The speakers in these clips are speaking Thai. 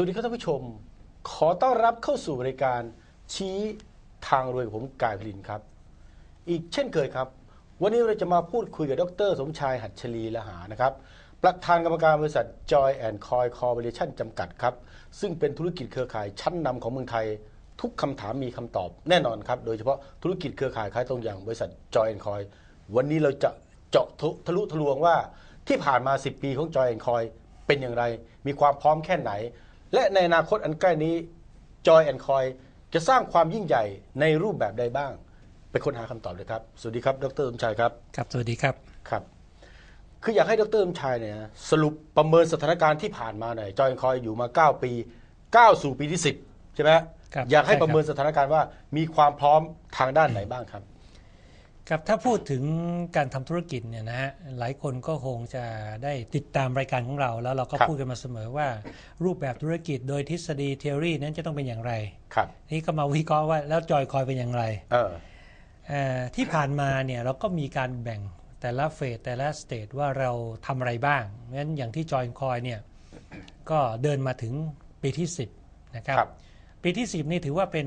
วัสดีครับท่านผู้ชม ขอต้อนรับเข้าสู่รายการชี้ทางรวยผมกายพลินครับ อีกเช่นเคยครับ วันนี้เราจะมาพูดคุยกับดร สมชายหัตชลีละหานะครับประธานกรรมการบริษัท Joy and Coy Corporation จำกัดครับ ซึ่งเป็นธุรกิจเครือข่ายชั้นนำของเมืองไทย ทุกคำถามมีคำตอบแน่นอนครับ โดยเฉพาะธุรกิจเครือข่ายขายตรงอย่างบริษัท Joy and Coy วันนี้เราจะเจาะทะทะลุทะลวงว่าที่ผ่านมา 10 ปีของ Joy and Coy เป็นอย่างไร มีความพร้อมแค่ไหน และในอนาคตอันใกล้นี้ Joy and Coy จะสร้างความยิ่งใหญ่ในรูปแบบใดบ้าง ไปค้นหาคำตอบเลยครับ สวัสดีครับ ดรสมชายครับ ครับ สวัสดีครับ ครับ คืออยากให้ดรสมชายเนี่ยสรุปประเมินสถานการณ์ที่ผ่านมาหน่อย จอยคอยอยู่มา 9 ปีก้าวสู่ปีที่ 10 ใช่ไหมฮะครับ อยากให้ใช่ครับประเมินสถานการณ์ว่ามีความพร้อมทางด้านไหนบ้างครับ ครับถ้าพูดถึงการทำธุรกิจเนี่ยนะฮะหลายคนก็คงจะได้ติดตามรายการของเรา แล้วเราก็ครับพูดกันมาเสมอว่า รูปแบบธุรกิจโดยทฤษฎีท h e o r y นั้นจะต้องเป็นอย่างไรครับนี่ก็มาวิเคราะห์ว่าแล้วจอยคอยเป็นอย่างไรเออเอ่อที่ผ่านมาเนี่ยเราก็มีการแบ่งแต่ละเฟสแต่ละสเตจว่าเราทำอะไรบ้างงั้นอย่างที่จอยคอยเนี่ยก็เดินมาถึงปีที่ 10นะครับครับปีที่ 10 นี่ถือว่าเป็น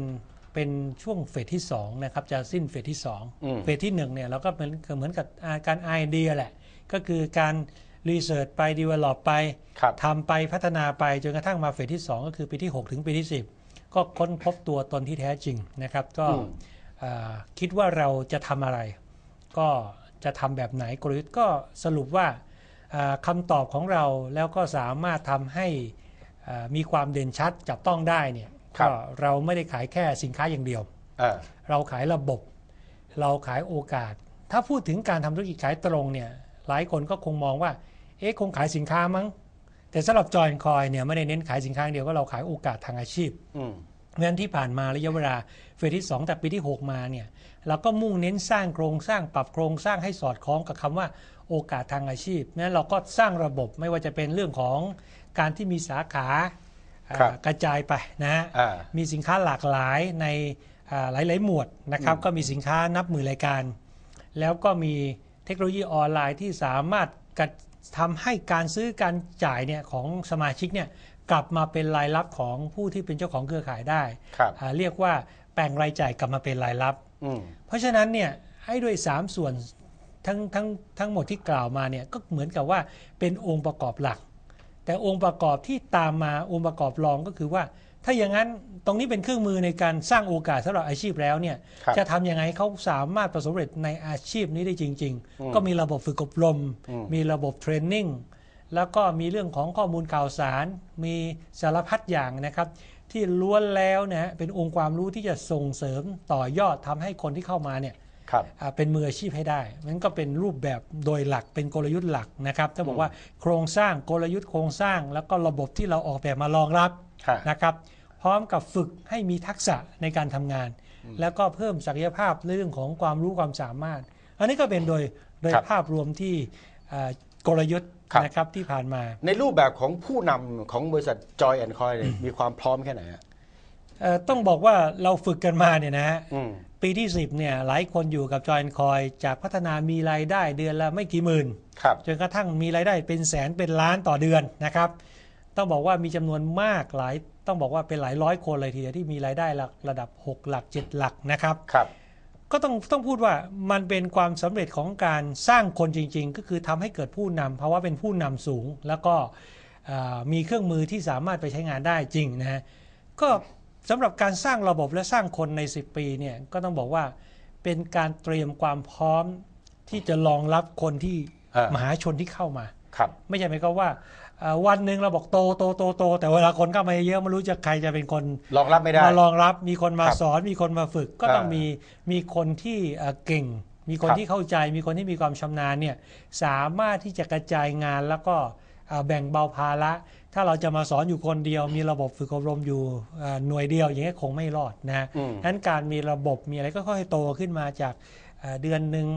เป็นช่วงเฟสที่2นะครับจะสิ้นเฟสที่อืม2เฟสที่1เนี่ยเราก็เหมือนเหมือนกับอ่าการ R&D แหละ ก็คือการรีเสิร์ชไป develop ไปครับทำไปพัฒนาไปจนกระทั่งมาเฟสที่ 2 ก็คือปีที่ 6 ถึงปีที่ 10 ก็ค้นพบตัวตนที่แท้จริงนะครับ ก็อืมอ่าคิดว่าเราจะทำอะไร ก็จะทำแบบไหนกลยุทธ์ก็สรุปว่าอ่าคำตอบของเราแล้วก็สามารถทำให้อ่ามีความเด่นชัดจับต้องได้เนี่ยครับ ก็เราไม่ได้ขายแค่สินค้าอย่างเดียวเออเราขายระบบ เราขายโอกาส ถ้าพูดถึงการทำธุรกิจขายตรงเนี่ยหลายคนก็คงมองว่า เอ๊ะคงขายสินค้ามั้ง แต่สำหรับจอยคอยเนี่ยไม่ได้เน้นขายสินค้าอย่างเดียวก็เราขายโอกาสทางอาชีพอืมเพราะฉะนั้นที่ผ่านมาระยะเวลาเฟสที่ 2 แต่ปีที่ 6 มาเนี่ยเราก็มุ่งเน้นสร้างโครงสร้างปรับโครงสร้างให้สอดคล้องกับคำว่าโอกาสทางอาชีพนั้นเราก็สร้างระบบไม่ว่าจะเป็นเรื่องของการที่มีสาขาอ่าครับ กระจายไปนะฮะอ่ามีสินค้าหลากหลายในอ่าหลาย ๆ หมวดนะครับอืมก็มีสินค้านับหมื่นรายการ แล้วก็มีเทคโนโลยีออนไลน์ที่สามารถกระทำให้การซื้อการจ่ายเนี่ยของสมาชิกเนี่ยกลับมาเป็นรายรับของผู้ที่เป็นเจ้าของเครือข่ายได้ครับอ่าเรียกว่าแปลงรายจ่ายกลับมาเป็นรายรับอืมเพราะฉะนั้นเนี่ยให้ด้วย 3 ส่วนทั้งทั้งทั้งหมดที่กล่าวมาเนี่ยก็เหมือนกับว่าเป็นองค์ประกอบหลัก แต่องค์ประกอบที่ตามมาองค์ประกอบรองก็คือว่า ถ้าอย่างนั้นตรงนี้เป็นเครื่องมือในการสร้างโอกาสสำหรับอาชีพแล้วเนี่ยครับจะทำยังไงให้เขาสามารถประสบความสำเร็จในอาชีพนี้ได้จริงอืมๆก็มีระบบฝึกอบรมอืมมีระบบเทรนนิ่งแล้วก็มีเรื่องของข้อมูลข่าวสาร มีสารพัดอย่างนะครับ ที่ล้วนแล้วนะฮะเป็นองค์ความรู้ที่จะส่งเสริมต่อยอดทำให้คนที่เข้ามาเนี่ยครับอ่า เป็นมืออาชีพให้ได้นั่นก็เป็นรูปแบบโดยหลักเป็นกลยุทธ์หลักนะครับถ้าบอกว่าโครงสร้างกลยุทธ์โครงสร้าง แล้วก็ระบบที่เราออกแบบมารองรับฮะนะครับพร้อมกับฝึกให้มีทักษะในการทำงาน แล้วก็เพิ่มศักยภาพในเรื่องของความรู้ความสามารถ อันนี้ก็เป็นโดยโดยครับภาพรวมที่อ่ากลยุทธ์ครับนะครับที่ผ่านมา ในรูปแบบของผู้นำของบริษัท Joy and Coy เนี่ยมีความพร้อมแค่ไหนฮะเอ่อ ต้องบอกว่าเราฝึกกันมาเนี่ยนะฮะอืมปีที่ 10เนี่ยหลายคนอยู่กับจอยคอยจากพัฒนามีรายได้เดือนละไม่กี่หมื่นครับจนกระทั่งมีรายได้เป็นแสนเป็นล้านต่อเดือนนะครับ ต้องบอกว่ามีจำนวนมากหลายต้องบอกว่าเป็นหลายร้อยคนเลยทีเดียวที่มีรายได้ระระดับ 6 หลัก 7 หลักนะครับครับ ก็ต้องต้องพูดว่ามันเป็นความสำเร็จของการสร้างคนจริง ๆ ก็คือทำให้เกิดผู้นำเพราะว่าเป็นผู้นำสูง แล้วก็อ่ามีเครื่องมือที่สามารถไปใช้งานได้จริงนะฮะก็ สำหรับการสร้างระบบและสร้างคนใน 10 ปีเนี่ยก็ต้องบอกว่าเป็นการเตรียมความพร้อมที่จะรองรับคนที่อ่ามมหาชนที่เข้ามา ครับ ไม่ใช่หมายความว่าเอ่อวันหนึ่งเราบอกโตโตโตโต แต่เวลาคนเข้ามาเยอะไม่รู้จะใครจะเป็นคนรองรับไม่ได้ มารองรับ มีคนมาครับสอน มีคนมาฝึก ก็ต้องอ่ามีมีมีคนที่เอ่อเก่ง มีคนครับ ที่เข้าใจ มีคนที่มีความชำนาญเนี่ยสามารถที่จะกระจายงานแล้วก็เอ่อแบ่งเบาภาระ ถ้าเราจะมาสอนอยู่คนเดียวมีระบบฝึกอบรมอยู่เอ่อหน่วยเดียวอย่างนี้ยคงไม่รอดนะฮะอืมนั้นการมีระบบมีอะไรก็ค่อยๆโตขึ้นมาจากเอ่อเดือนหนึ่ง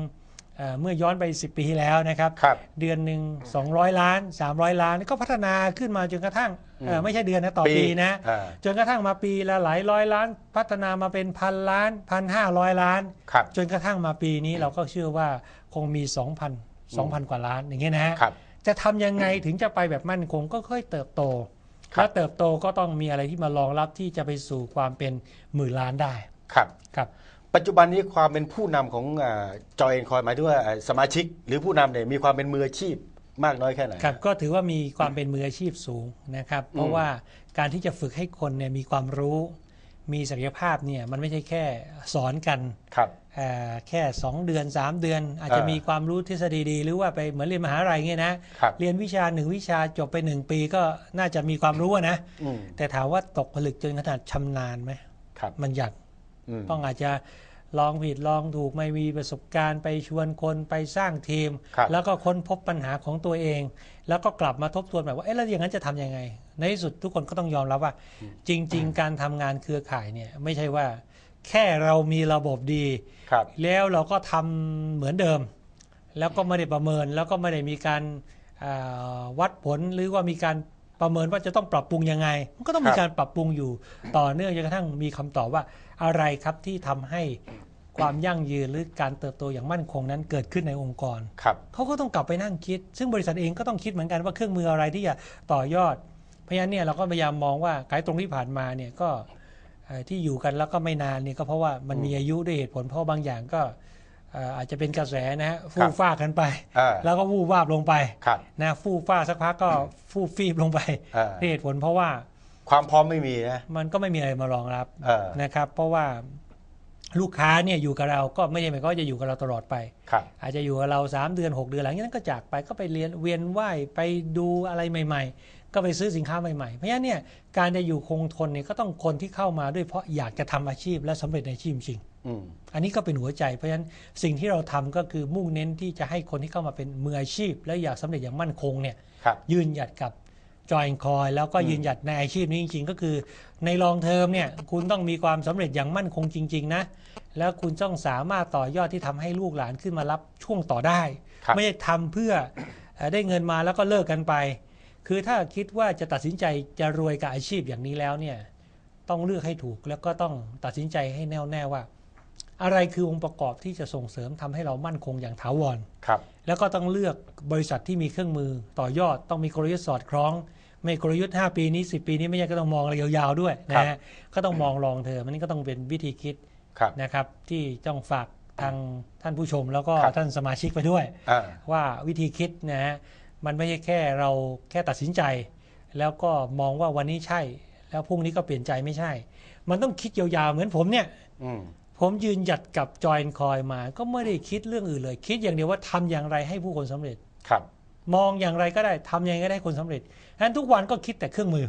เอ่อเมื่อย้อนไป 10 ปีที่แล้วนะครับครับเดือนหนึ่ง200 ล้าน 300 ล้านก็พัฒนาขึ้นมาจนกระทั่งเอ่ออืมไม่ใช่เดือนนะต่อปีนะอ่าจนกระทั่งมาปีละหลายร้อยล้าน พัฒนามาเป็นพันล้านพันห้าร้อยล้านครับจนกระทั่งมาปีนี้เราก็เชื่อว่าคงมี 2,000 2,000 กว่าล้านอย่างเงี้ยนะฮะครับ จะทำยังไงถึงจะไปแบบมั่นคงก็ค่อยเติบโตครับและเติบโตก็ต้องมีอะไรที่มารองรับที่จะไปสู่ความเป็นหมื่นล้านได้ครับครับ ปัจจุบันนี้ความเป็นผู้นำของจอยเอ็นคอยหมายถึงว่าเอ่อสมาชิก หรือผู้นำเนี่ยมีความเป็นมืออาชีพมากน้อยแค่ไหนครับก็ถือว่ามีความเป็นมืออาชีพสูงนะครับ เพราะว่าการที่จะฝึกให้คนเนี่ยมีความรู้ มีศักยภาพเนี่ยมันไม่ใช่แค่สอนกันครับเอ่อแค่ 2 เดือน 3 เดือน อาจจะเออมีความรู้ทฤษฎีดี หรือว่าไปเหมือนเรียนมหาลัยเงี้ยนะครับเรียนวิชาหนึ่งวิชาจบไป 1 ปีก็น่าจะมีความรู้อะนะอืมแต่ถามว่าตกผลึกจนขนาดชำนาญไหมครับมันหยัดอืมต้องอาจจะ ลองผิดลองถูกไม่มีประสบการณ์ไปชวนคนไปสร้างทีมครับแล้วก็ค้นพบปัญหาของตัวเอง แล้วก็กลับมาทบทวนแบบว่าเอ๊ะแล้วอย่างนั้นจะทำยังไง ในที่สุดทุกคนก็ต้องยอมรับว่า จริง ๆ การทำงานเครือข่ายเนี่ยไม่ใช่ว่าแค่เรามีระบบดีครับแล้วเราก็ทำเหมือนเดิม แล้วก็ไม่ได้ประเมินแล้วก็ไม่ได้มีการอ่าวัดผลหรือว่ามีการประเมินว่าจะต้องปรับปรุงยังไง มันก็ต้องมีครับการปรับปรุงอยู่ต่อเนื่องจนกระทั่งมีคำตอบว่า อะไรครับที่ทำให้ความยั่งยืนหรือการเติบโตอย่างมั่นคงนั้นเกิดขึ้นในองค์กร ครับ เขาก็ต้องกลับไปนั่งคิด ซึ่งบริษัทเองก็ต้องคิดเหมือนกันว่าเครื่องมืออะไรที่จะต่อยอด เพราะฉะนั้นเนี่ยเราก็พยายามมองว่าขายตรงที่ผ่านมาเนี่ยก็เอ่อที่อยู่กันแล้วก็ไม่นานเนี่ยก็เพราะว่ามันมีอายุด้วยเหตุผลเพราะบางอย่างก็เอ่ออาจจะเป็นกระแสนะฮะฟู่ฟ้ากันไปอ่าแล้วก็วูบวาบลงไปครับ นะฟู่ฟ้าสักพักก็ฟู่ฟีบลงไปอ่าด้วยเหตุผลเพราะว่า ความพร้อมไม่มีนะ มันก็ไม่มีอะไรมารองรับเออนะครับ เพราะว่าลูกค้าเนี่ยอยู่กับเราก็ไม่ใช่หมายความว่าจะอยู่กับเราตลอดไปครับอาจจะอยู่กับเรา 3 เดือน 6 เดือนหลังจากนั้นก็จากไปก็ไปเรียนเวียนว่ายไปดูอะไรใหม่ ๆ ก็ไปซื้อสินค้าใหม่ๆ เพราะฉะนั้นเนี่ยการจะอยู่คงทนเนี่ยก็ต้องคนที่เข้ามาด้วยเพราะอยากจะทำอาชีพและสำเร็จในอาชีพจริงอืมอันนี้ก็เป็นหัวใจเพราะฉะนั้นสิ่งที่เราทำก็คือมุ่งเน้นที่จะให้คนที่เข้ามาเป็นมืออาชีพ และอยากสำเร็จอย่างมั่นคงเนี่ยครับยืนหยัดกับ จอยคอยแล้วก็ยืนหยัดในอาชีพนี้จริง ๆ ก็คือ ในลองเทอมเนี่ยคุณต้องมีความสำเร็จอย่างมั่นคงจริง ๆ นะ แล้วคุณต้องสามารถต่อยอดที่ทำให้ลูกหลานขึ้นมารับช่วงต่อได้ครับไม่ใช่ทำเพื่อเอ่อได้เงินมาแล้วก็เลิกกันไป คือถ้าคิดว่าจะตัดสินใจจะรวยกับอาชีพอย่างนี้แล้วเนี่ยต้องเลือกให้ถูกแล้วก็ต้องตัดสินใจให้แน่วแน่ว่า อะไรคือองค์ประกอบที่จะส่งเสริมทำให้เรามั่นคงอย่างถาวรครับ แล้วก็ต้องเลือกบริษัทที่มีเครื่องมือต่อยอดต้องมีกลยุทธ์สอดคล้อง ไม่กลยุทธ์ 5 ปีนี้ 10 ปีนี้ไม่ใช่ก็ต้องมองระยะยาวๆด้วยครันะบฮะก็ต้องมองลองเธอมันนี่ก็ต้องเป็นวิธีคิดครับนะครับที่ต้องฝากทางท่านผู้ชมแล้วก็ครับท่านสมาชิกไปด้วยอ่าว่าวิธีคิดนะฮะมันไม่ใช่แค่เราแค่ตัดสินใจ แล้วก็มองว่าวันนี้ใช่ แล้วพรุ่งนี้ก็เปลี่ยนใจไม่ใช่ มันต้องคิดยาวๆเหมือนผมเนี่ยอืม ผมยืนหยัดกับจอยคอยมาก็ไม่ได้คิดเรื่องอื่นเลย คิดอย่างเดียวว่าทำอย่างไรให้ผู้คนสำเร็จครับ มองอย่างไรก็ได้ทำยังไงก็ได้ให้คนสำเร็จฉะนั้นทุกวันก็คิดแต่เครื่องมือ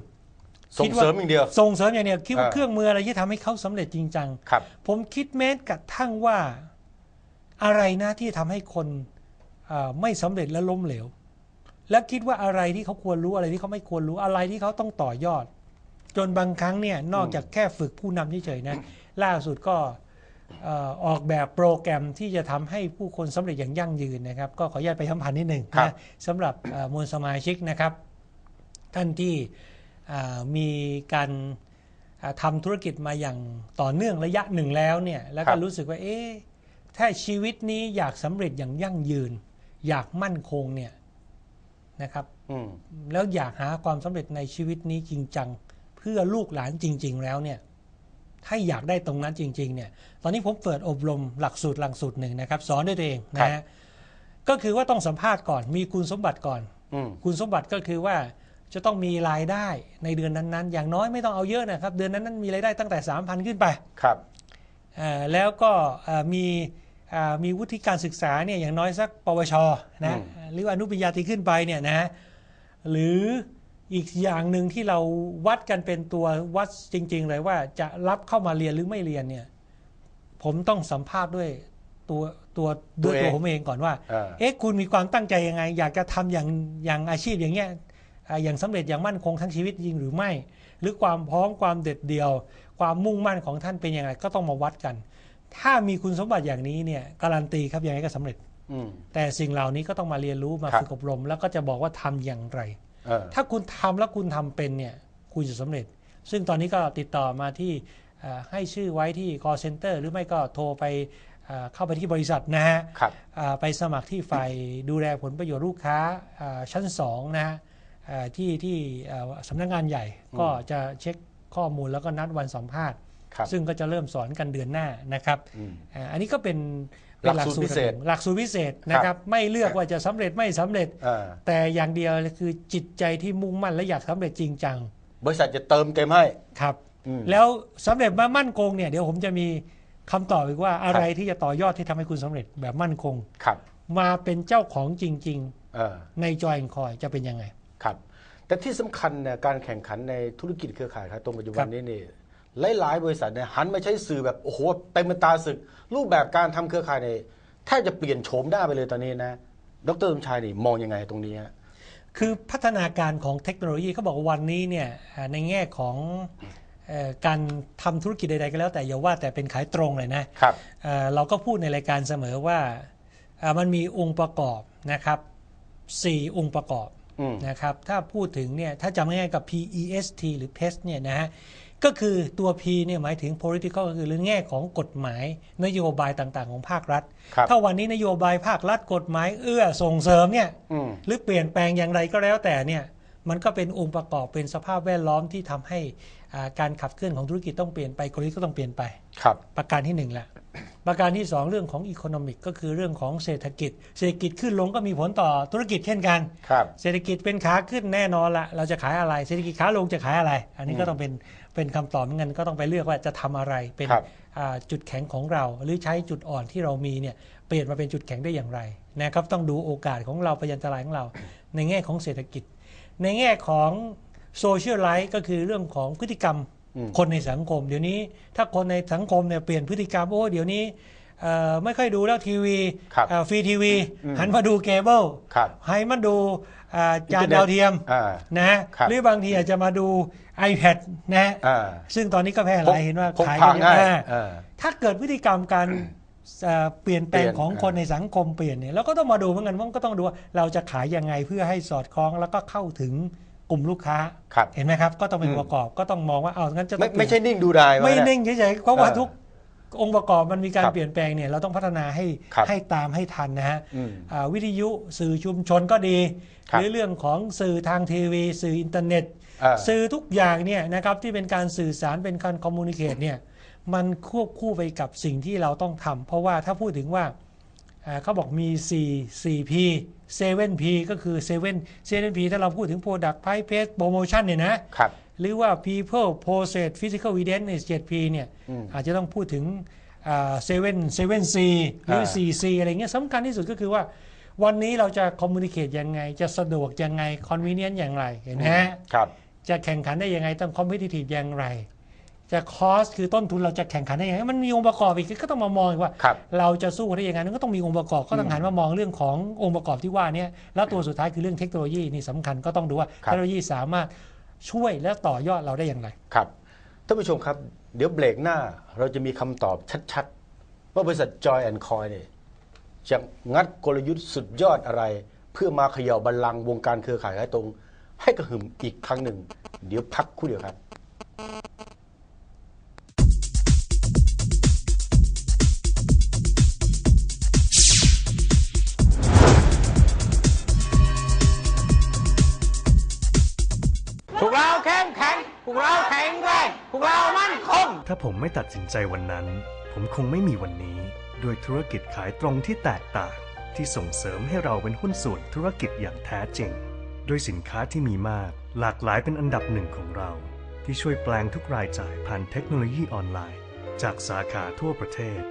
ส่งเสริมอย่างเดียวส่งเสริมอย่างเดียวคิดว่าอ่าเครื่องมืออะไรที่ทำให้เขาสำเร็จจริงจังครับ ผมคิดแม้กระทั่งว่าอะไรนะที่ทำให้คนเอ่อไม่สำเร็จและล้มเหลว และคิดว่าอะไรที่เขาควรรู้อะไรที่เขาไม่ควรรู้อะไรที่เขาต้องต่อยอด จนบางครั้งเนี่ยนอกจากแค่ฝึกผู้นำเฉยๆนะล่าสุดก็เอ่อออกแบบโปรแกรมที่จะทำให้ผู้คนสำเร็จอย่างยั่งยืนนะครับ ก็ขออนุญาตไปทำพันนิดหนึ่งครับนะสำหรับเอ่อมวลสมาชิกนะครับ ท่านที่อ่ามีการอ่าทำธุรกิจมาอย่างต่อเนื่องระยะหนึ่งแล้วเนี่ยแล้วครัก็บรู้สึกว่าเอ๊ะถ้าชีวิตนี้อยากสำเร็จอย่างยั่งยืน อยากมั่นคงเนี่ยนะครับอืมแล้วอยากหาความสำเร็จในชีวิตนี้จริงจัง เพื่อลูกหลานจริง ๆ แล้วเนี่ย ถ้าอยากได้ตรงนั้นจริงๆเนี่ยตอนนี้ผมเปิดอบรมหลักสูตรหลักสูตรหนึ่งนะครับ สอนด้วยตัวเองนะฮะก็คือว่าต้องสัมภาษณ์ก่อน มีคุณสมบัติก่อนอืมคุณสมบัติก็คือว่าจะต้องมีรายได้ในเดือนนั้นๆ อย่างน้อยไม่ต้องเอาเยอะนะครับ เดือนนั้นๆมีรายได้ตั้งแต่ 3,000 ขึ้นไปครับเอ่อแล้วก็เอ่อมีเอ่อมีวุฒิการศึกษาเนี่ยอย่างน้อยสักปวชนะหรือว่าอนุปริญญาตรีขึ้นไปเนี่ยนะหรือ อีกอย่างหนึ่งที่เราวัดกันเป็นตัววัดจริง ๆ เลยว่าจะรับเข้ามาเรียนหรือไม่เรียนเนี่ย ผมต้องสัมภาษณ์ด้วยตัวตัวด้วยตัวผมเองก่อนว่า เออเอ๊ะคุณมีความตั้งใจยังไง อยากจะทำอย่างอย่างอาชีพอย่างเงี้ยอ่าอย่างสำเร็จอย่างมั่นคงทั้งชีวิตจริงหรือไม่ หรือความพร้อมความเด็ดเดี่ยว ความมุ่งมั่นของท่านเป็นอย่างไรก็ต้องมาวัดกัน ถ้ามีคุณสมบัติอย่างนี้เนี่ยการันตีครับยังไงก็สำเร็จอืมแต่สิ่งเหล่านี้ก็ต้องมาเรียนรู้มาครับฝึกอบรม แล้วก็จะบอกว่าทำอย่างไรเออ ถ้าคุณทำแล้วคุณทำเป็นเนี่ยคุณจะสำเร็จ ซึ่งตอนนี้ก็ติดต่อมาที่เอ่อให้ชื่อไว้ที่ call center หรือไม่ก็โทรไปเอ่อเข้าไปที่บริษัทนะฮะครับอ่าไปสมัครที่ฝ่ายดูแลผลประโยชน์ลูกค้าอ่าชั้น 2 นะฮะเอ่อที่ที่เอ่อสำนักงานใหญ่ก็จะเช็คข้อมูลแล้วก็นัดวันสัมภาษณ์ครับซึ่งก็จะเริ่มสอนกันเดือนหน้านะครับอืมเอ่ออันนี้ก็เป็น เป็นหลักสูตรพิเศษหนึ่งหลักสูตรพิเศษนะครับ ไม่เลือกว่าจะสำเร็จไม่สำเร็จอ่าแต่อย่างเดียวเลยคือจิตใจที่มุ่งมั่นและอยากสำเร็จจริงจัง บริษัทจะเติมเต็มให้ครับอืมแล้วสำเร็จมามั่นคงเนี่ยเดี๋ยวผมจะมีคำตอบอีกว่าอะไรที่จะต่อยอดที่ทำให้คุณสำเร็จแบบมั่นคงครับ มาเป็นเจ้าของจริงเออๆในจอยคอยจะเป็นยังไงครับ แต่ที่สำคัญเนี่ยการแข่งขันในธุรกิจเครือข่ายครับตรงปัจจุบัครันบนี้นี่ หลายๆบริษัทเนี่ยหันมาใช้สื่อแบบโอ้โหเต็มเป็นตาศึก รูปแบบการทำเครือข่ายเนี่ยแทบจะเปลี่ยนโฉมได้ไปเลยตอนนี้นะ ดรสมชายนี่มองยังไงตรงนี้ฮะคือพัฒนาการของเทคโนโลยีเขาบอกว่าวันนี้เนี่ยอ่าในแง่ของเอ่อการทำธุรกิจใดๆก็แล้วแต่อย่าว่าแต่เป็นขายตรงเลยนะครับเอ่อเราก็พูดในรายการเสมอว่าอ่ามันมีองค์ประกอบนะครับสี่องค์ประกอบอืมนะครับถ้าพูดถึงเนี่ยถ้าจำง่ายๆกับ PEST หรือ PEST เนี่ยนะฮะ ก็คือตัว P เนี่ยหมายถึง political ก็คือเรื่องแง่ของกฎหมายนโยบายต่างๆ ของภาครัฐครับถ้าวันนี้นโยบายภาครัฐกฎหมายเอื้อส่งเสริมเนี่ยอืมหรือเปลี่ยนแปลงอย่างไรก็แล้วแต่เนี่ยมันก็เป็นองค์ประกอบเป็นสภาพแวดล้อมที่ทำให้อ่าการขับเคลื่อนของธุรกิจต้องเปลี่ยนไปกลยุทธ์ก็ต้องเปลี่ยนไปครับ ประการที่หนึ่งแหละประการที่สองเรื่องของอีโคโนมิกก็คือเรื่องของเศรษฐกิจ เศรษฐกิจขึ้นลงก็มีผลต่อธุรกิจเช่นกันครับเศรษฐกิจเป็นขาขึ้นแน่นอนละเราจะขายอะไร เศรษฐกิจขาลงจะขายอะไร อันนี้ก็ต้องเป็น เป็นคำตอบเหมือนกันก็ต้องไปเลือกว่าจะทำอะไรเป็นครับอ่าจุดแข็งของเรา หรือใช้จุดอ่อนที่เรามีเนี่ยเปลี่ยนมาเป็นจุดแข็งได้อย่างไรนะครับต้องดูโอกาสของเราพยันตรายของเรา ในแง่ของเศรษฐกิจ ในแง่ของโซเชียลไลฟ์ก็คือเรื่องของพฤติกรรมอืมคนในสังคม เดี๋ยวนี้ถ้าคนในสังคมเนี่ยเปลี่ยนพฤติกรรมโอ้เดี๋ยวนี้ เอ่อไม่ค่อยดูแล้วทีวีครับเอ่อฟรีทีวี อืมหันมาดูเคเบิลครับให้มาดูอ่าจาอินนเทอร์เน็ตดาวเทียมอ่านะฮะครับ หรือบางทีอาจจะมาดู iPad นะฮะอ่าซึ่งตอนนี้ก็แพร่หลายเห็นว่าพกขายพากันง่ายอ่าอ่าถ้าเกิดพฤติกรรมการเอ่อเปลี่ยนแปลงเปลี่ยนของคนในสังคมเปลี่ยนเนี่ยเราก็ต้องมาดูเหมือนกันว่าก็ต้องดูว่าเราจะขายยังไงเพื่อให้สอดคล้องแล้วก็เข้าถึงกลุ่มลูกค้า ครับ เห็นไหมครับ ก็ต้องเป็นอืม ประกอบก็ต้องมองว่าเอางั้นจะต้ไม่องไม่ใช่นิ่งดูดายไม่ว่านิ่งเฉยๆเพราะว่าเออทุก องค์ประกอบมันมีการครับเปลี่ยนแปลงเนี่ยเราต้องพัฒนาให้ครับให้ตามให้ทันนะฮะอืมอ่าวิทยุสื่อชุมชนก็ดี ครัหบรือเรื่องของสื่อทางทีวี สื่ออินเทอร์เน็ตอ่าสื่อทุกอย่างเนี่ยนะครับที่เป็นการสื่อสารเป็นการคอมมูนิเคตเนี่ยมันควบคู่ไปกับสิ่งที่เราต้องทำเพราะว่าถ้าพูดถึงว่าอ่า เขาบอกมี 4 4P 7P ก็คือ 7 7P ถ้าเราพูดถึง Product Price Pace Promotion เนี่ยนะครับหรือว่า People Process Physical Evidence ใน 7P เนี่ยอืมอาจจะต้องพูดถึงอ่า7 7C หรืออ่า 4C อะไรเงี้ยสำคัญที่สุดก็คือว่า วันนี้เราจะคอมมูนิเคตยังไง จะสะดวกยังไงคอนเวเนียนอย่างไรเห็นไหมฮะครับจะแข่งขันได้ยังไงต้องคอมเพ t i ทีฟอย่างไร จะคอสคือต้นทุนเราจะแข่งขันได้ยังไงมันมีองค์ประกอบอีกก็ต้องมามองอีกว่าครับเราจะสู้ได้ยังไงมันก็ต้องมีองค์ประกอบก็ต้องหันมามองเรื่องขององค์ประกอบที่ว่าเนี้แล้วตัวสุดท้ายคือเรื่องเทคโนโลยีนี่สำคัญก็ต้องดูว่าครับเทคโนโลยีสามารถช่วยและต่อยอดเราได้อย่างไรครับท่านผู้ชมครับ เดี๋ยวเบรกหน้าเราจะมีคำตอบชัดๆ ว่าบริษัท Joy and Coy เนี่ยจะงัดกลยุทธ์สุดยอดอะไร เพื่อมาเขย่าบัลลังก์วงการเครือข่ายขายตรง ให้กระหึ่มอีกครั้งหนึ่ง เดี๋ยวพักครู่เดียวครับ ผมไม่ตัดสินใจวันนั้น ผมคงไม่มีวันนี้ ด้วยธุรกิจขายตรงที่แตกต่าง ที่ส่งเสริมให้เราเป็นหุ้นส่วนธุรกิจอย่างแท้จริง ด้วยสินค้าที่มีมาก หลากหลายเป็นอันดับหนึ่งของเรา ที่ช่วยแปลงทุกรายจ่ายผ่านเทคโนโลยีออนไลน์ จากสาขาทั่วประเทศ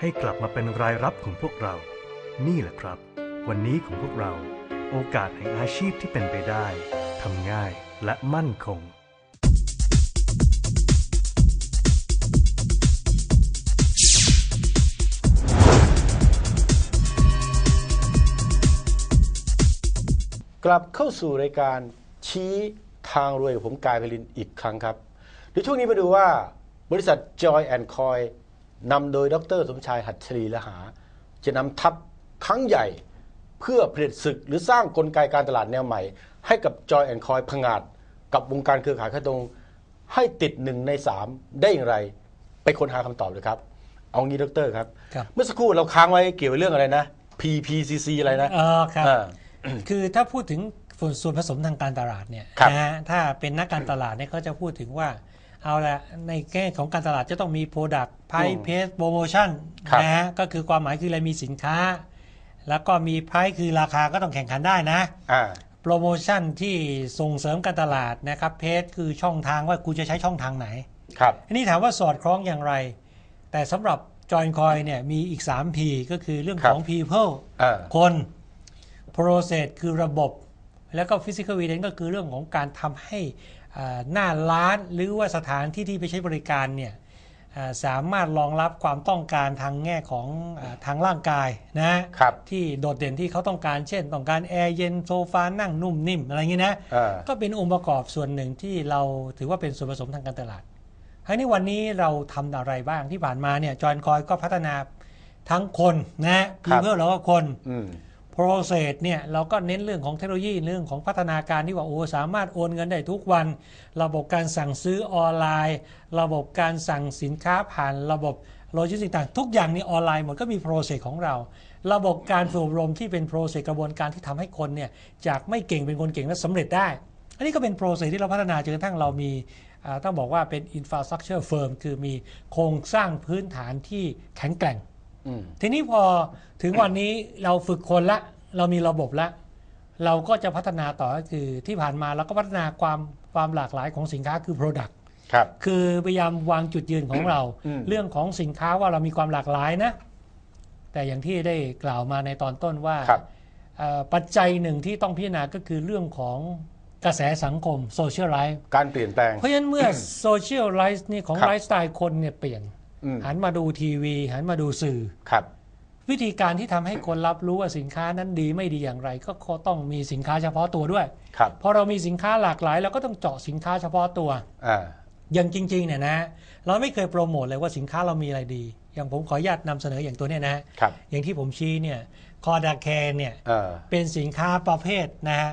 ให้กลับมาเป็นรายรับของพวกเรา นี่แหละครับ วันนี้ของพวกเรา โอกาสแห่งอาชีพที่เป็นไปได้ทำง่ายและมั่นคง กลับเข้าสู่รายการชี้ทางรวยกับผมกายพลินอีกครั้งครับเดี๋ยวช่วงนี้มาดูว่าบริษัท Joy and Coy นำโดยดร สมชายหัตถลีละหา จะนำทัพครั้งใหญ่เพื่อผลิตศึกหรือสร้างกลไกการตลาดแนวใหม่ ให้กับ Joy and Coy ผงาดกับวงการเครือข่ายค้าตรง ให้ติดหนึ่งในสามได้อย่างไร ไปค้นหาคำตอบเลยครับ เอางี้ดรครับครับเมื่อสักครู่เราค้างไว้เกี่ยวกับเรื่องอะไรนะ PPCC อะไรนะเออครับอ่า คือถ้าพูดถึงส่วนส่วนผสมทางการตลาดเนี่ยครับนะฮะถ้าเป็นนักการตลาดเนี่ยเขาจะพูดถึงว่าเอาละในแง่ของการตลาดจะต้องมี Product อืม Price Pace Promotion ครับนะฮะก็คือความหมายคืออะไรมีสินค้า แล้วก็มี Price คือราคาก็ต้องแข่งขันได้นะอ่าโปรโมชั่นที่ส่งเสริมการตลาดนะครับเพจคือช่องทางว่ากูจะใช้ช่องทางไหน ครับอันนี้ถามว่าสอดคล้องอย่างไร แต่สำหรับ Join Coin เนี่ยมีอีก 3P ก็คือเรื่องของ People อ่าคน Process คือระบบ แล้วก็ Physical Evidence ก็คือเรื่องของการทำให้อ่าหน้าร้านหรือว่าสถานที่ที่ไปใช้บริการเนี่ยอ่าสามารถรองรับความต้องการทางแง่ของอาทางร่างกายนะครับที่โดดเด่นที่เขาต้องการเช่น ต้องการแอร์เย็นโซฟานั่งนุ่มนิ่มอะไรอย่างนี้นะอ่าก็เป็นองค์ประกอบส่วนหนึ่งที่เราถือว่าเป็นส่วนผสมทางการตลาดทั้งนี้วันนี้เราทำอะไรบ้างที่ผ่านมาเนี่ยจอยคอยก็พัฒนาทั้งคนนะครับ people แล้วก็คนอืม process เนี่ยเราก็เน้นเรื่องของเทคโนโลยีเรื่องของพัฒนาการที่ว่าโอ้สามารถโอนเงินได้ทุกวัน ระบบการสั่งซื้อออนไลน์ ระบบการสั่งสินค้าผ่านระบบโลจิสติกส์ต่างทุกอย่างนี่ออนไลน์หมดก็มี process ของเรา ระบบการฝึกอบรมที่เป็น process กระบวนการที่ทำให้คนเนี่ยจากไม่เก่งเป็นคนเก่งและสำเร็จได้ อันนี้ก็เป็น process ที่เราพัฒนาจนกระทั่งเรามีต้องบอกว่าเป็น infrastructure firm คือมีโครงสร้างพื้นฐานที่แข็งแกร่ง ทีนี้พอถึงวันนี้เราฝึกคนละ เรามีระบบละ เราก็จะพัฒนาต่อก็คือที่ผ่านมาเราก็พัฒนาความความหลากหลายของสินค้าคือ Product ครับ คือพยายามวางจุดยืนของเราอืมเรื่องของสินค้าว่าเรามีความหลากหลายนะ แต่อย่างที่ได้กล่าวมาในตอนต้นว่าครับเอ่อปัจจัยหนึ่งที่ต้องพิจารณาก็คือเรื่องของกระแสสังคมโซเชียลไลฟ์การเปลี่ยนแปลง เพราะฉะนั้นเมื่อโซเชียลไลฟ์นี่ของครับไลฟ์สไตล์คนเนี่ยเปลี่ยนอืม หันมาดูทีวี หันมาดูสื่อครับ วิธีการที่ทำให้คนรับรู้ว่าสินค้านั้นดีไม่ดีอย่างไร ก็ต้องมีสินค้าเฉพาะตัวด้วยครับพอเรามีสินค้าหลากหลายเราก็ต้องเจาะสินค้าเฉพาะตัวอ่าอย่างจริงๆเนี่ยนะ เราไม่เคยโปรโมทเลยว่าสินค้าเรามีอะไรดี อย่างผมขออนุญาตนำเสนออย่างตัวเนี้ยนะครับอย่างที่ผมชี้เนี่ยคอดาแคร์เนี่ยเออเป็นสินค้าประเภทนะฮะ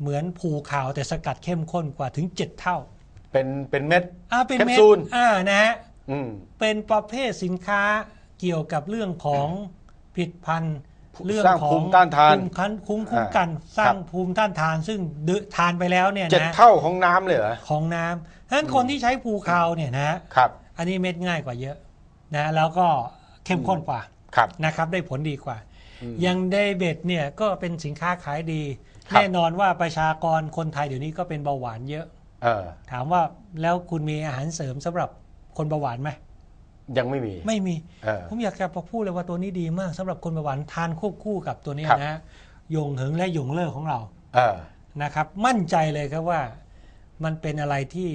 เหมือนผูขาวแต่สกัดเข้มข้นกว่าถึง 7 เท่า เป็นเป็นเม็ดอ่าเป็นแคปเม็ดซูลอ่านะฮะอืม เป็นประเภทสินค้าเกี่ยวกับเรื่องของผิดพันธุ์เรื่องสร้างของภูมิต้านทานภูมิคันคุ้มคุ้มกันอ่าสร้างครับภูมิต้านทาน ซึ่งดื่มทานไปแล้วเนี่ยเจ็ดนะเท่าของน้ำเลยเหรอของน้ำฉะนั้นคนที่ใช้ภูคาวเนี่ยนะครับ อันนี้เม็ดง่ายกว่าเยอะนะแล้วก็เข้มข้นกว่าครับนะครับ ได้ผลดีกว่าอืมอย่างเดเบตเนี่ยก็เป็นสินค้าขายดีครับแน่นอนว่าประชากรคนไทยเดี๋ยวนี้ก็เป็นเบาหวานเยอะเออถามว่าแล้วคุณมีอาหารเสริมสำหรับ คนเบาหวานไหมยังไม่มีไม่มีเออผมอยากจะพูดเลยว่าตัวนี้ดีมากสำหรับคนเบาหวานทานควบคู่กับตัวเนี้ยครับนะยงเหิงและยงเล่อของเราเออนะครับ มั่นใจเลยครับว่ามันเป็นอะไรที่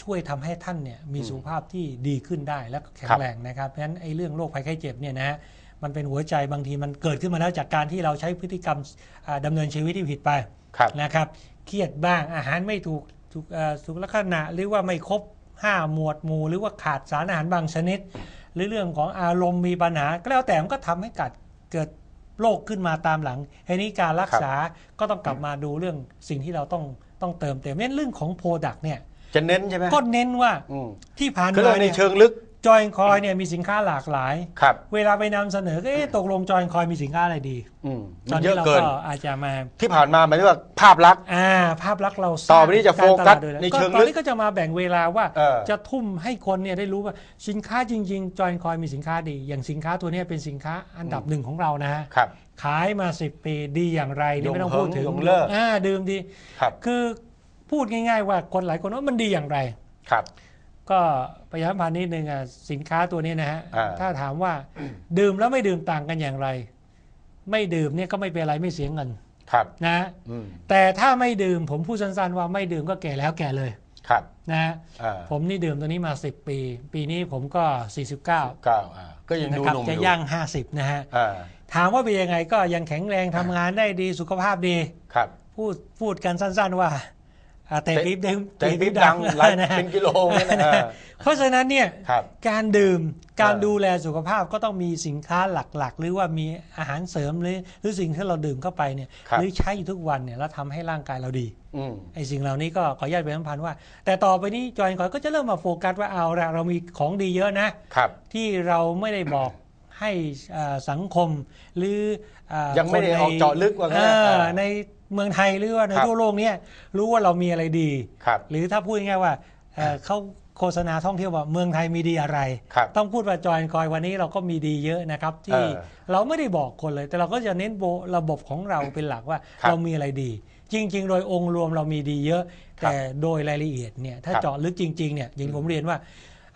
ช่วยทำให้ท่านเนี่ยมีสุขภาพที่ดีขึ้นได้และก็แข็งครับแรงนะครับเพราะฉะนั้นไอ้เรื่องโรคภัยไข้เจ็บเนี่ยนะฮะมันเป็นหัวใจบางทีมันเกิดขึ้นมาแล้วจากการที่เราใช้พฤติกรรมอ่าดำเนินชีวิตที่ผิดไปครับนะครับ เครียดบ้างอาหารไม่ถูกถูกเอ่อสุขลักษณะหรือว่าไม่ครบ 5 หมวดหมู่หรือว่าขาดสารอาหารบางชนิด หรือเรื่องของอารมณ์มีปัญหา ก็แล้วแต่มันก็ทำให้กัดเกิดโรคขึ้นมาตามหลังทีนี้การรักษาก็ต้องกลับมาดูเรื่องสิ่งที่เราต้องต้องเติมเต็มเน้นเรื่องของโปรดักต์เนี่ยจะเน้นใช่ไหมก็เน้นว่าอืมที่ผ่านคือมาเลยในเนี่ยเชิงลึก จอยคอยเนี่ยมีสินค้าหลากหลาย ครับ เวลาไปนำเสนอก็เอ๊ะตกลงจอยคอยมีสินค้าอะไรดี อืมตมัอนนเยนี้อะเราเกิน ก็อาจจะมาที่ผ่านมาหมายถึงว่าภาพลักษณ์ อ่าภาพลักษณ์เราสร้างต่อไปนี้จะโฟกัสารตลาดโดยแล้วในเชิงก็ตอนลึนี้กก็จะมาแบ่งเวลาว่าเออ จะทุ่มให้คนเนี่ยได้รู้ว่าสินค้าจริงๆจอยคอยมีสินค้าดี อย่างสินค้าตัวเนี้ยเป็นสินค้าอันดับหนึ่งของเรานะฮะ ครับ ขายมา 10 ปีดีอย่างไรนี่ไม่ต้องพูดถึงยงเลิศอ่าดื่มดี ครับ คือพูดง่าย ๆ ว่าคนหลายคนว่ามันดีอย่างไร ครับ ก็ประชาสัมพันธ์นิดนึงอะสินค้าตัวนี้นะฮะอ่าถ้าถามว่าดื่มแล้วไม่ดื่มต่างกันอย่างไร ไม่ดื่มเนี่ยก็ไม่เป็นไรไม่เสียเงินครับนะอืมแต่ถ้าไม่ดื่มผมพูดสั้นๆว่าไม่ดื่มก็แก่แล้วแก่เลยครับนะฮะอ่าผมนี่ดื่มตัวนี้มา 10 ปี ปีนี้ผมก็ 49เก้าอ่าก็ยังนะดูครับหนุ่มอจะยู่ย่าง 50 นะฮะอ่าถามว่าเป็นยังไงก็ยังแข็งแรงทำงานได้ดีสุขภาพดีครับพูดพูดกันสั้น ๆ ว่าอ่า เตะปี๊บเด้งเตะปี๊บดังหลายนะฮะเป็นกิโลเนี่ยนะเพราะฉะนั้นเนี่ยครับการดื่มการเออดูแลสุขภาพก็ต้องมีสินค้าหลักๆ หรือว่ามีอาหารเสริมหรือหรือสิ่งที่เราดื่มเข้าไปเนี่ยครับหรือใช้อยู่ทุกวันเนี่ยแล้วทำให้ร่างกายเราดีอืมไอ้สิ่งเหล่านี้ก็ขออนุญาตเป็นสัมพันธ์ว่า แต่ต่อไปนี้จอยคอยก็จะเริ่มมาโฟกัสว่าเอาละเรามีของดีเยอะนะครับที่เราไม่ได้บอก ให้อ่าสังคมหรืออ่ายังไม่ได้คนในออกเจาะลึกว่างั้นเออเออในเมืองไทยหรือว่าในครับทั่วโลกเนี่ยรู้ว่าเรามีอะไรดีครับหรือถ้าพูดง่ายๆว่าเอ่อเขาโฆษณาท่องเที่ยวว่าเมืองไทยมีดีอะไรครับต้องพูดว่าจอยคอยวันนี้เราก็มีดีเยอะนะครับ ที่เออเราไม่ได้บอกคนเลย แต่เราก็จะเน้นโบระบบของเราเป็นหลักว่าครับเรามีอะไรดี จริง ๆ โดยองค์รวมเรามีดีเยอะครับแต่โดยรายละเอียดเนี่ยถ้าครับเจาะลึกจริงๆเนี่ยอย่างที่ผมเรียนว่า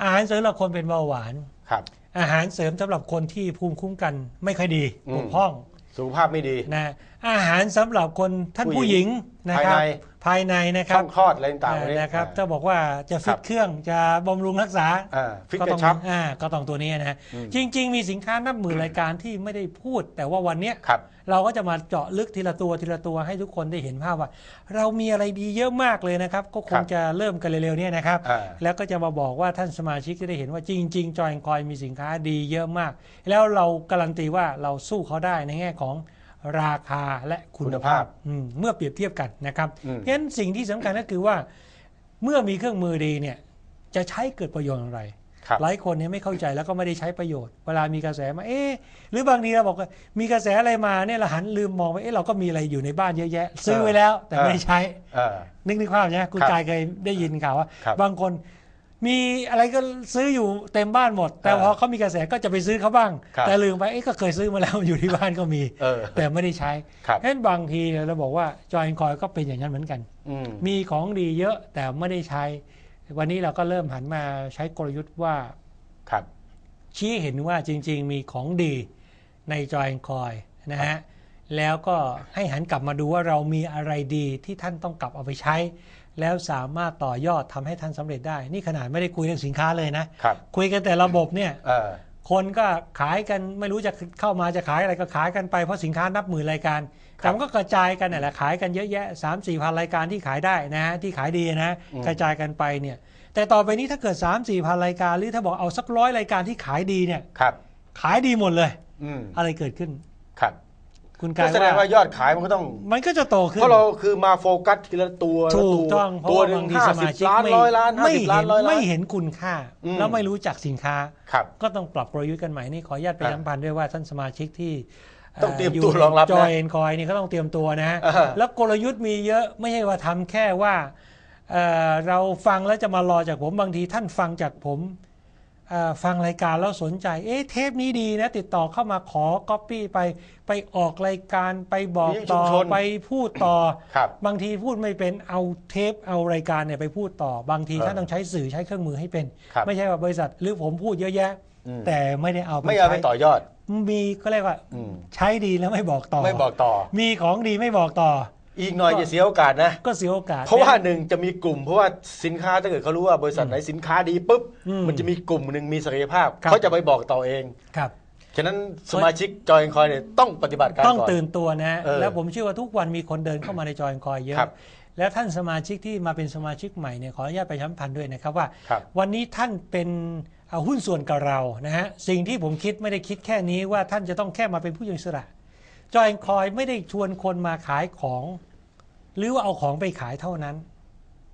อาหารเสริมสำหรับคนเป็นเบาหวานครับ อาหารเสริมสำหรับคนที่ภูมิคุ้มกันไม่ค่อยดีอืม บกพร่องสุขภาพไม่ดี นะอาหารสำหรับคนท่านผู้ผู้หหญิญิงงนะครับ ภายใน ภายในนะคช่รัอบงคลอดอะไรต่างๆพวกนี้ นะครับอ่าถ้าบอกว่าจะฟิครัตบ เครื่องจะบำรุงรักษา อ่าฟิตก็กต้อระงชับ อ่าก็ต้องตัวนี้นะฮะอืม จริง ๆ มีสินค้านับหมื่นรายการที่ไม่ได้พูด แต่ว่าวันเนี้ยครับ เราก็จะมาเจาะลึกทีละตัวทีละตัวให้ทุกคนได้เห็นภาพว่า เรามีอะไรดีเยอะมากเลยนะครับ ก็คครังบจะเริ่มกันเร็วๆเนี่ยนะครับ อ่า แล้วก็จะมาบอกว่าท่านสมาชิกจะได้เห็นว่าจริงๆจอยคอยมีสินค้าดีเยอะมาก แล้วเราการันตีว่าเราสู้เขาได้ในแง่ของราคาและคุณคุณภาภาพพอืมเมื่อเปรียบเทียบกันนะครับอืม เพราะฉะนั้นสิ่งที่สำคัญก็คือว่า เมื่อมีเครื่องมือดีเนี่ยจะใช้เกิดประโยชน์อย่างไรครับ หลายคนเนี่ยไม่เข้าใจแล้วก็ไม่ได้ใช้ประโยชน์ เวลามีกระแสมาเอ๊ะหรือบางทีเราบอกว่ามีกระแสอะไรมาเนี่ยเราหันลืมมองไปเอ๊ะเราก็มีอะไรอยู่ในบ้านเยอะแยะ ซื้อไว้แล้วแต่ไม่ได้ใช้เออนึกนึกภาพใช่ไหมคุณครับกายเคยได้ยินข่าวว่าครับบางคนมีอะไรก็ซื้ออยู่เต็มบ้านหมด แต่เออพอเขามีกระแสก็จะไปซื้อเขาบ้างครับแต่ลืมไปเอ๊ะก็เคยซื้อมาแล้วอยู่ที่บ้านก็มีเออแต่ไม่ได้ใช้ครับเพราะฉะนั้นบางทีเนี่ยเราบอกว่าจอยคอยก็เป็นอย่างนั้นเหมือนกันอืมมีของดีเยอะแต่ไม่ได้ใช้ วันนี้เราก็เริ่มหันมาใช้กลยุทธ์ว่าครับ ชี้เห็นว่าจริง ๆ มีของดีในจอยคอยนะฮะแล้วก็ให้หันกลับมาดูว่าเรามีอะไรดีที่ท่านต้องกลับเอาไปใช้ แล้วสามารถต่อยอดทำให้ท่านสำเร็จได้ นี่ขนาดไม่ได้คุยเรื่องสินค้าเลยนะครับคุยกันแต่ระบบเนี่ยเออคนก็ขายกันไม่รู้จะเข้ามาจะขายอะไรก็ขายกันไปเพราะสินค้านับหมื่นรายการครับ แต่มันก็กระจายกันนั่นแหละขายกันเยอะแยะ3 4มสี่พันรายการที่ขายได้นะฮะที่ขายดีนะอืมกระจายกันไปเนี่ย แต่ต่อไปนี้ถ้าเกิด3 4มสี่พันรายการหรือถ้าบอกเอาสักร้อยรายการที่ขายดีเนี่ยครับ ขายดีหมดเลยอืมอะไรเกิดขึ้นครับคุณก็กายแสดงว่าว่ายอดขายมันก็ต้อง มันก็จะโตขึ้น เพราะเราคือมาโฟกัสทีละตัวถูกละวต้องเพราะตัวว่าหนึ่บางงทีห้าสสิมาบชิกล้านไม่ร้อยล้านห้าไม่สิบเห็ล้านนร้อยล้านไม่เห็นคุณค่าอืมแล้วไม่รู้จักสินค้าครับก็ต้องปรับกลยุทธ์กันใหม่นี่ขออนุญาตไปอะย้ำพันด้วยว่าท่านสมาชิกที่ ต้องเตรียมตัวรองรับนะจอยเอ็นคอยนี่ก็ต้องเตรียมตัวนะฮะอ่าแล้วกลยุทธ์มีเยอะไม่ใช่ว่าทำแค่ว่าเอ่อเราฟังแล้วจะมารอจากผมบางทีท่านฟังจากผมเอ่อฟังรายการแล้วสนใจ เอ๊ะเทปนี้ดีนะ ติดต่อเข้ามาขอก๊อปปี้ไปไปออกรายการไปบอกต่อมีชุมชนไปพูดต่อครับบางทีพูดไม่เป็นเอาเทปเอารายการเนี่ยไปพูดต่อ บางทีเออท่านต้องใช้สื่อใช้เครื่องมือให้เป็นครับไม่ใช่ว่าบริษัทหรือผมพูดเยอะแยะอืม แต่ไม่ได้เอาไม่เอาไปใช้ต่อยอด มีก็เรียกว่าอืมใช้ดีแล้วไม่บอกต่อไม่บอกต่อ มีของดีไม่บอกต่อ อีกหน่อยจะเสียโอกาสนะก็เสียโอกาส เพราะว่าหนึ่งจะมีกลุ่ม เพราะว่าสินค้าถ้าเกิดเขารู้ว่าบริษัทไหนสินค้าดีปุ๊บอืมมันจะมีกลุ่มหนึ่งมีศักยภาพครับเขาจะไปบอกต่อเองครับฉะนั้นสมาชิกจอยคอยเนี่ยต้องปฏิบัติการต้องก่อนตื่นตัวนะเออแล้วผมเชื่อว่าทุกวันมีคนเดินเข้ามาในจอยคอยเยครัอะบแล้วท่านสมาชิกที่มาเป็นสมาชิกใหม่เนี่ยขออนุญาตไปช้ำพันด้วยนะครับว่าครับวันนี้ท่านเป็น เอาหุ้นส่วนกับเรานะฮะสิ่งที่ผมคิดไม่ได้คิดแค่นี้ว่าท่านจะต้องแค่มาเป็นผู้ยังอิสระจอยคอยไม่ได้ชวนคนมาขายของ หรือว่าเอาของไปขายเท่านั้น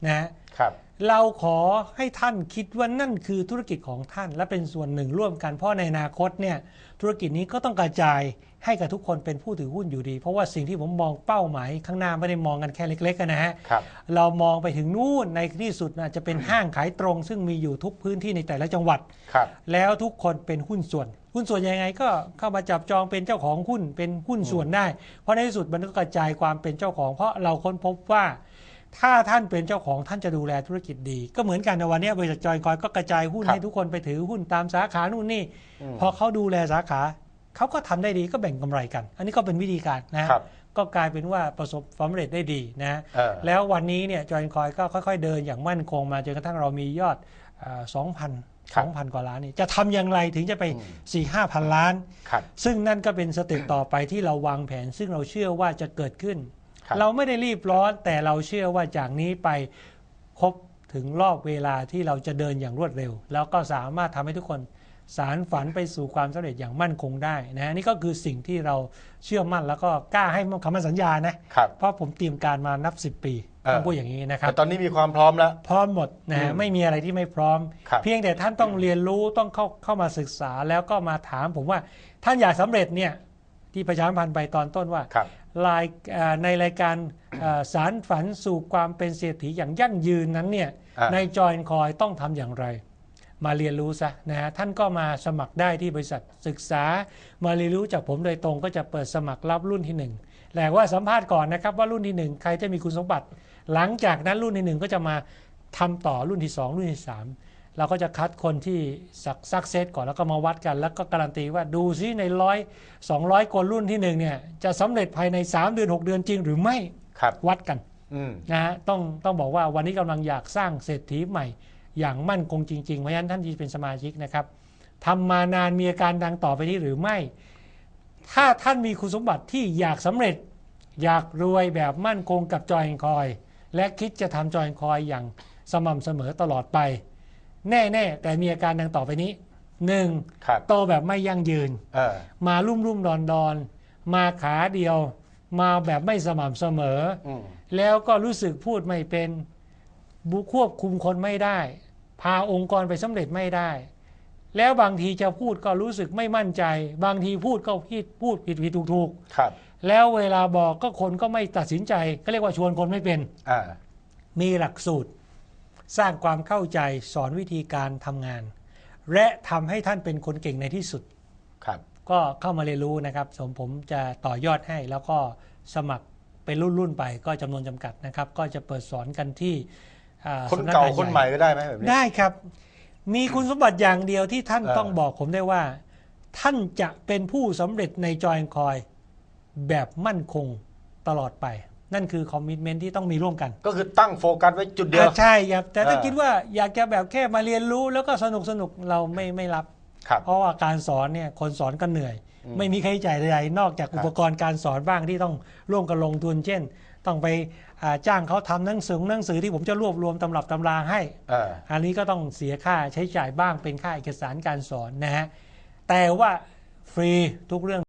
นะฮะครับเราขอให้ท่านคิดว่านั่นคือธุรกิจของท่านและเป็นส่วนหนึ่งร่วมกันเพราะในอนาคตเนี่ยธุรกิจนี้ก็ต้องกระจาย ให้กับทุกคนเป็นผู้ถือหุ้นอยู่ดี เพราะว่าสิ่งที่ผมมองเป้าหมายข้างหน้าไม่ได้มองกันแค่เล็กๆกันนะฮะครับเรามองไปถึงนู่นในที่สุดอาจจะเป็นห้างขายตรง ซึ่งมีอยู่ทุกพื้นที่ในแต่ละจังหวัดครับแล้วทุกคนเป็นหุ้นส่วน หุ้นส่วนยังไงก็เข้ามาจับจองเป็นเจ้าของหุ้นเป็นหุ้นส่วนได้ เพราะในที่สุดมันก็กระจายความเป็นเจ้าของ เพราะเราค้นพบว่าถ้าท่านเป็นเจ้าของท่านจะดูแลธุรกิจดี ก็เหมือนกันในวันนี้บริษัทจอยคอยก็กระจายหุ้นครับให้ทุกคนไปถือหุ้นตามสาขานู่นนี่อืมพอเขาดูแลสาขา เขาก็ทำได้ดีก็แบ่งกำไรกัน อันนี้ก็เป็นวิธีการนะครับก็กลายเป็นว่าประสบความสำเร็จได้ดีนะเออแล้ววันนี้เนี่ยจอยคอยก็ค่อยๆเดินอย่างมั่นคงมาจนกระทั่งเรามียอดสองพันครัสบองพันกว่าล้านนี่จะทำอย่างไรถึงจะไปอืม4ี่ห้าพันล้านครับซึ่งนั่นก็เป็นสเต็ปต่อไปที่เราวางแผน ซึ่งเราเชื่อว่าจะเกิดขึ้นครับเราไม่ได้รีบร้อนแต่เราเชื่อว่าจากนี้ไปครบถึงรอบเวลาที่เราจะเดินอย่างรวดเร็ว แล้วก็สามารถทำให้ทุกคน สารฝันไปสู่ความสำเร็จอย่างมั่นคงได้นะนี่ก็คือสิ่งที่เราเชื่อมั่นแล้วก็กล้าให้คำมั่นสัญญานะครับเพราะผมเตรียมการมานับ 10 ปีเออต้องพูดอย่างนี้นะครับแต่ตอนนี้มีความพร้อมแล้ว พร้อมหมดนะฮะอืมไม่มีอะไรที่ไม่พร้อมครับเพียงแต่ท่านต้องเรียนรู้ต้องเข้าเข้ามาศึกษาแล้วก็มาถามผมว่าท่านอยากสำเร็จเนี่ยที่ประชาสัมพันธ์ไปตอนต้นว่าครับรายเอ่อในรายการเอ่อสารฝันสู่ความเป็นเศรษฐีอย่างยั่งยืนนั้นเนี่ยอ่าในจอยคอยต้องทำอย่างไร มาเรียนรู้ซะนะฮะท่านก็มาสมัครได้ที่บริษัทศึกษา มาเรียนรู้จากผมโดยตรงก็จะเปิดสมัครรับรุ่นที่หนึ่งแต่ว่าสัมภาษณ์ก่อนนะครับว่ารุ่นที่หนึ่งใครจะมีคุณสมบัติ หลังจากนั้นรุ่นที่หนึ่งก็จะมาทำต่อรุ่นที่สองรุ่นที่สามเราก็จะคัดคนที่สักซักเซสก่อนแล้วก็มาวัดกัน แล้วก็การันตีว่าดูซิในร้อยสองร้อยคนรุ่นที่หนึ่งเนี่ยจะสำเร็จภายใน 3 เดือน 6 เดือนจริงหรือไม่ครับวัดกันอืมนะฮะต้องต้องบอกว่าวันนี้กำลังอยากสร้างเศรษฐีใหม่ อย่างมั่นคงจริงๆ เพราะฉะนั้นท่านที่เป็นสมาชิกนะครับทำมานานมีอาการดังต่อไปนี้หรือไม่ ถ้าท่านมีคุณสมบัติที่อยากสำเร็จ อยากรวยแบบมั่นคงกับจอยคอย และคิดจะทำจอยคอยอย่างสม่ำเสมอตลอดไป แน่ๆ แต่มีอาการดังต่อไปนี้หนึ่งครับโตแบบไม่ยั่งยืนเออมารุ่มรุ่มดอนดอนๆมาขาเดียว มาแบบไม่สม่ำเสมออืมแล้วก็รู้สึกพูดไม่เป็นบุควบคุมคนไม่ได้ พาองค์กรไปสำเร็จไม่ได้ แล้วบางทีจะพูดก็รู้สึกไม่มั่นใจ บางทีพูดก็ผิดพูดผิดผิดถูกถูกครับ แล้วเวลาบอกก็คนก็ไม่ตัดสินใจ ก็เรียกว่าชวนคนไม่เป็นอ่ามีหลักสูตร สร้างความเข้าใจสอนวิธีการทำงาน และทำให้ท่านเป็นคนเก่งในที่สุดครับ ก็เข้ามาเรียนรู้นะครับสมผมจะต่อยอดให้แล้วก็สมัครเป็นรุ่นรุ่นๆไปก็จำนวนจำกัดนะครับ ก็จะเปิดสอนกันที่อ่ คนสำกเก่างใคนใหม่ก็ได้ไหมแบบนี้ได้ครับ มีคุณสมบัติอย่างเดียวที่ท่านเออต้องบอกผมได้ว่า ท่านจะเป็นผู้สำเร็จในจอยคอยแบบมั่นคงตลอดไป นั่นคือคอมมิชเมนที่ต้องมีร่วมกัน ก็คือตั้งโฟกัสไว้จุดเดียวอะใช่ครับแต่ถ้าเออคิดว่าอยากจะแบบแค่มาเรียนรู้ แล้วก็สนุกสนุกๆเราไม่ไม่รับครับเพราะว่าการสอนเนี่ยคนสอนก็เหนื่อยอืมไม่มีค่าใช้จ่ายใดๆนอกจากครับอุปกรณ์การสอนบ้างที่ต้องร่วมกันลงทุนเช่น ต้องไปอ่าจ้างเขาทำหนังสือหนังสือที่ผมจะรวบรวมตำรับตำราให้เอออันนี้ก็ต้องเสียค่าใช้จ่ายบ้างเป็นค่าเอกสารการสอนนะฮะแต่ว่าฟรีทุกเรื่อง